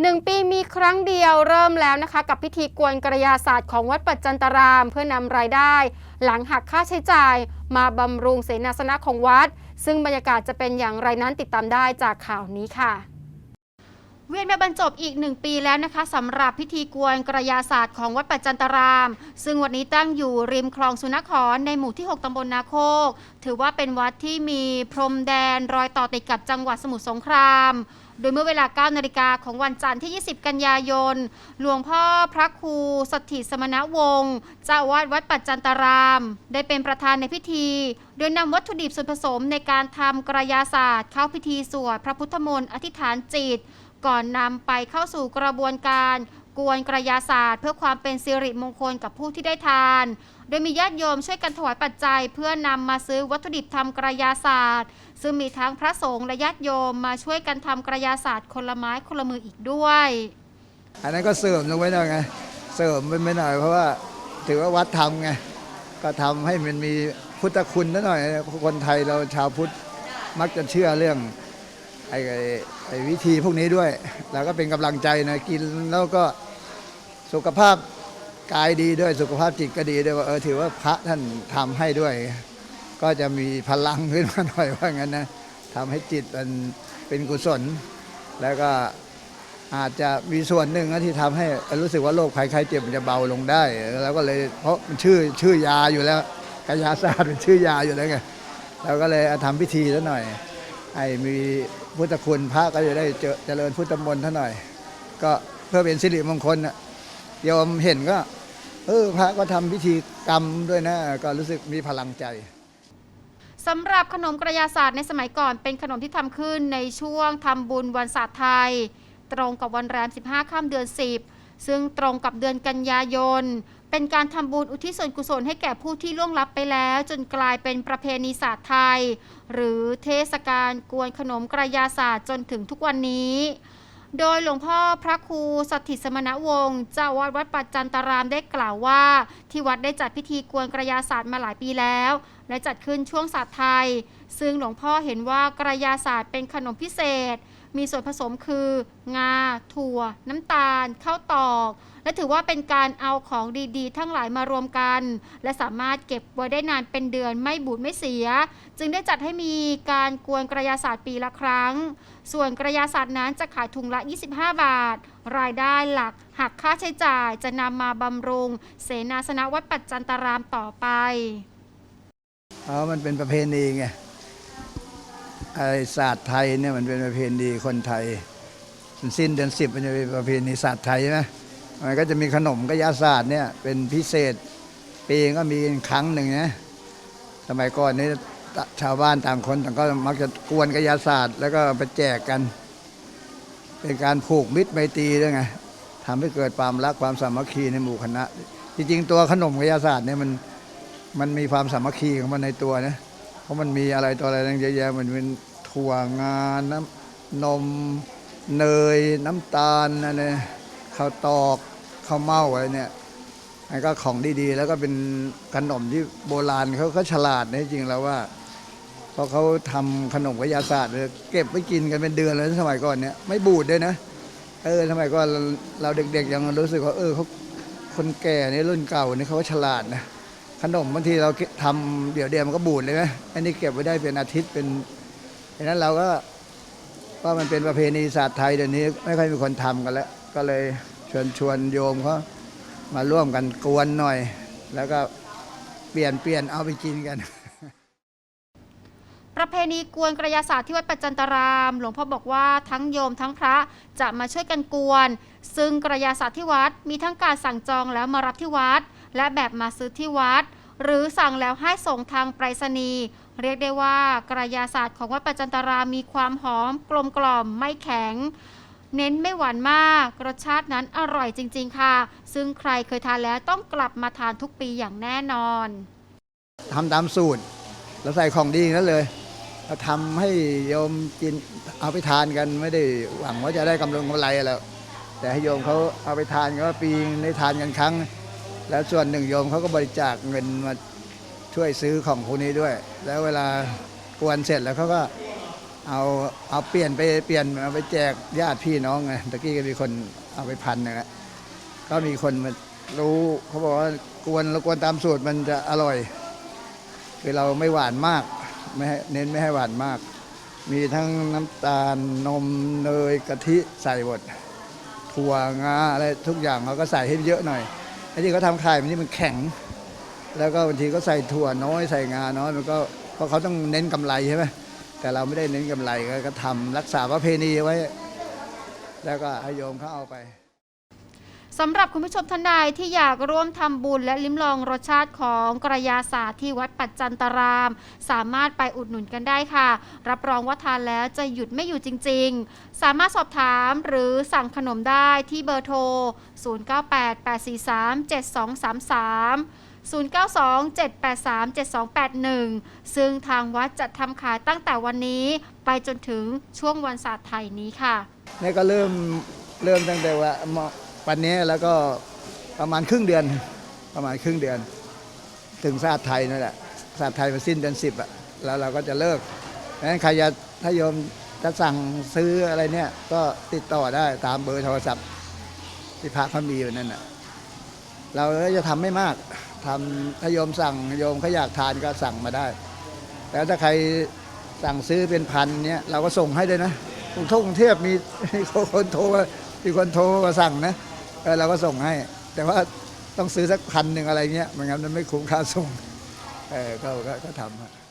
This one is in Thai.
หนึ่งปีมีครั้งเดียวเริ่มแล้วนะคะ กับพิธีกวนกระยาศาสตร์ของวัดปัจจันตราม เพื่อนำรายได้ หลังหักค่าใช้จ่าย มาบำรุงเสนาสนะของวัด ซึ่งบรรยากาศจะเป็นอย่างไรนั้นติดตามได้จากข่าวนี้ค่ะ เวียนมาบรรจบอีกหนึ่งปีแล้วนะคะสำหรับพิธีกวนกระยาศาสตร์ของวัดปัจจันตราม ซึ่งวันนี้ตั้งอยู่ริมคลองสุนครในหมู่ที่ 6ตำบลนาโคก ถือว่าเป็นวัดที่มีพรมแดนรอยต่อติดกับจังหวัดสมุทรสงคราม โดยเมื่อเวลา 9 นาฬิกาของวันจันทร์ที่ 20 กันยายน หลวงพ่อพระครูสถิตสมณวงศ์เจ้าอาวาดวัดปัจจันตราม ได้เป็นประธานในพิธี โดยนำวัตถุดิบส่วนผสมในการทำกระยาศาสตร์เข้าพิธีสวดพระพุทธมนต์อธิษฐานจิต ก่อนนำไปเข้าสู่กระบวนการกวนกระยาศาสตร์ เพื่อความเป็นสิริมงคลกับผู้ที่ได้ทาน โดยมีญาติโยมช่วยกันถวายปัจจัย เพื่อนำมาซื้อวัตถุดิบทำกระยาศาสตร์ ซึ่งมีทั้งพระสงฆ์และญาติโยมมาช่วยกันทำกระยาศาสตร์คนละไม้คนละมืออีกด้วย อันนั้นก็เสริมลงไปหน่อยไงเสริมไปไม่หน่อยเพราะว่าถือว่าวัดทำไงก็ทำให้มันมีพุทธคุณนิดหน่อยคนไทยเราชาวพุทธมักจะเชื่อเรื่อง ไอ้ไอ้วิธีพวกนี้ด้วย แล้วก็เป็นกำลังใจนะกินแล้วก็สุขภาพกายดีด้วยสุขภาพจิตก็ดีด้วยว่าเออถือว่าพระท่านทำให้ด้วย ก็จะมีพลังขึ้นมาหน่อยว่างั้นนะทำให้จิตมันเป็นกุศล แล้วก็อาจจะมีส่วนหนึ่งที่ทำให้รู้สึกว่าโรคภัยไข้เจ็บมันจะเบาลงได้ แล้วก็เลยเพราะมันชื่อชื่อยาอยู่แล้วกายาศาสตร์เป็นชื่อยาอยู่แล้วไงเราก็เลยเอาทำพิธีซะหน่อย ให้มีพุทธคุณพระก็จะได้เจอเจริญพุทธมนต์ท่าหน่อย ก็เพื่อเป็นสิริมงคลน่ะโยมเห็นก็ เออพระก็ทำพิธีกรรมด้วยนะ ก็รู้สึกมีพลังใจสำหรับขนมกระยาศาสตร์ในสมัยก่อนเป็นขนมที่ทำขึ้นในช่วงทำบุญวันศาสตร์ไทย ตรงกับวันแรม 15ค่ำเดือน 10 ซึ่งตรงกับเดือนกันยายน เป็นการทำบุญอุทิศส่วนกุศลให้แก่ผู้ที่ล่วงลับไปแล้ว จนกลายเป็นประเพณีศาสตร์ไทย หรือเทศกาลกวนขนมกระยาศาสตร์จนถึงทุกวันนี้โดยหลวงพ่อพระครูสถิตสมณวงศ์เจ้าวาดวัดปัจจันตารามได้กล่าวว่า ที่วัดได้จัดพิธีกวนกระยาศาสตร์มาหลายปีแล้ว และจัดขึ้นช่วงศาสตร์ไทย ซึ่งหลวงพ่อเห็นว่ากระยาศาสตร์เป็นขนมพิเศษ มีส่วนผสมคือ งา ถั่ว น้ำตาล ข้าวตอก และถือว่าเป็นการเอาของดีๆ ทั้งหลายมารวมกัน และสามารถเก็บไว้ได้นานเป็นเดือนไม่บูดไม่เสีย จึงได้จัดให้มีการกวนกระยาศาสตร์ปีละครั้ง ส่วนกระยาศาสตร์นั้นจะขายถุงละ 25 บาท รายได้หลักหักค่าใช้จ่ายจะนำมาบำรุง เสนาสนะวัดปัจจันตารามต่อไปอ๋อมันเป็นประเพณีไง ไอศาสตร์ไทยเนี่ยมันเป็นประเพณีคนไทยสิ้นเดือนสิบมันจะเป็นประเพณีศาสตร์ไทยใช่ไหมมันก็จะมีขนมกระยาศาสตร์เนี่ยเป็นพิเศษปีก็มีครั้งหนึ่งนะสมัยก่อนนี่ชาวบ้านต่างคนต่างก็มักจะกวนกระยาศาสตร์ แล้วก็ไปแจกกัน เป็นการผูกมิตรไมตรีด้วยไงทำให้เกิดความรักความสามัคคีในหมู่คณะ จริงๆตัวขนมกระยาศาสตร์เนี่ยมันมันมีความสามัคคีของมันในตัวนะเพราะมันมีอะไรตัวอะไรต่างเยอะแยะมันเป็น ถั่วงาน้ำนมเนยน้ำตาลอะไรข้าวตอกข้าวเม่าอะไรเนี่ยมันก็ของดีๆ แล้วก็เป็นขนมที่โบราณเขาก็ฉลาดนะจริงๆแล้วว่าเพราะเขาทำขนมกระยาศาสตร์เลยเก็บไว้กินกันเป็นเดือนเลยสมัยก่อนเนี่ยไม่บูดด้วยนะเออสมัยก่อนเราเด็กๆยังรู้สึกว่าเออเขาคนแก่ในรุ่นเก่านี่เขาฉลาดนะขนมบางทีเราทำเดี๋ยวเดียวมันก็บูดเลยไหมอันนี้เก็บไว้ได้เป็นอาทิตย์เป็น ดังนั้นเราก็ว่ามันเป็นประเพณีศาสตร์ไทยเดี๋ยวนี้ไม่ค่อยมีคนทำกันแล้ว ก็เลยชวนชวนโยมเขามาร่วมกันกวนหน่อย แล้วก็เปลี่ยนเปลี่ยนเอาไปกินกันประเพณีกวนกระยาศาสตร์ที่วัดปัจจันตราม หลวงพ่อบอกว่าทั้งโยมทั้งพระจะมาช่วยกันกวน ซึ่งกระยาศาสตร์ที่วัดมีทั้งการสั่งจองแล้วมารับที่วัด และแบบมาซื้อที่วัด หรือสั่งแล้วให้ส่งทางไปรษณีย์ เรียกได้ว่ากระยาศาสตร์ของวัดปัจจันตารามีความหอมกลมกล่อมไม่แข็ง เน้นไม่หวานมากรสชาตินั้นอร่อยจริง ๆ ค่ะ ซึ่งใครเคยทานแล้วต้องกลับมาทานทุกปีอย่างแน่นอนทำตามสูตร แล้วใส่ของดีนั่นเลยเราทำให้โยมกินเอาไปทานกันไม่ได้หวังว่าจะได้กำลังกำไรอะไรแต่ให้โยมเขาเอาไปทานก็ปีนึงได้ทานกันครั้ง แล้วส่วนหนึ่งโยมเขาก็บริจาคเงินมา ช่วยซื้อของพวกนี้ด้วย แล้วเวลากวนเสร็จแล้วเขาก็เอาเอาเปลี่ยนไปเปลี่ยนเอาไปแจกญาติพี่น้องไงตะกี้ก็มีคนเอาไปพันหนึงอะก็มีคนมารู้เขาบอกว่ากวนเรากวนตามสูตรมันจะอร่อย คือเราไม่หวานมากไม่ให้เน้นไม่ให้หวานมาก มีทั้งน้ำตาลนมเนยกะทิใส่หมดถั่วงาอะไรทุกอย่างเขาก็ใส่ให้เยอะหน่อยไอ้ที่เขาทำขายมันนี่มันแข็ง แล้วก็บางทีก็ใส่ถั่วน้อยใส่งาน้อยมันก็เพราะเขาต้องเน้นกำไรใช่ไหมแต่เราไม่ได้เน้นกำไรก็ก็ทำรักษาประเพณีไว้ แล้วก็ให้โยมเขาเอาไปสำหรับคุณผู้ชมท่านใดที่อยากร่วมทำบุญและลิ้มลองรสชาติของกระยาศาสตร์ที่วัดปัจจันตราม สามารถไปอุดหนุนกันได้ค่ะ รับรองว่าทานแล้วจะหยุดไม่อยู่จริง ๆ สามารถสอบถามหรือสั่งขนมได้ที่เบอร์โทร 0988437233 0927837281 ซึ่งทางวัดจะทำขายตั้งแต่วันนี้ ไปจนถึงช่วงวันศาสตร์ไทยนี้ค่ะนี่ก็เริ่มเริ่มตั้งแต่ว่าวันนี้แล้วก็ประมาณครึ่งเดือนประมาณครึ่งเดือน ถึงศาสตร์ไทยนั่นแหละศาสตร์ไทยมันสิ้นเดือนสิบอะแล้วเราก็จะเลิกดังนั้นใครจะถ้าโยมจะสั่งซื้ออะไรเนี่ยก็ติดต่อได้ตามเบอร์โทรศัพท์ที่พระเขามีอยู่นั่นน่ะ เราจะทำไม่มากทำถ้าโยมสั่งโยมเขาอยากทานก็สั่งมาได้แล้วถ้าใครสั่งซื้อเป็นพันเนี่ยเราก็ส่งให้ด้วยนะกรุงเทพกรุงเทพมีมีคนโทรมามีคนโทรมาสั่งนะเราก็ส่งให้ แต่ว่าต้องซื้อสักพันหนึ่งอะไรเงี้ยไม่งั้นมันไม่คุ้มค่าส่งเออก็ก็ทำ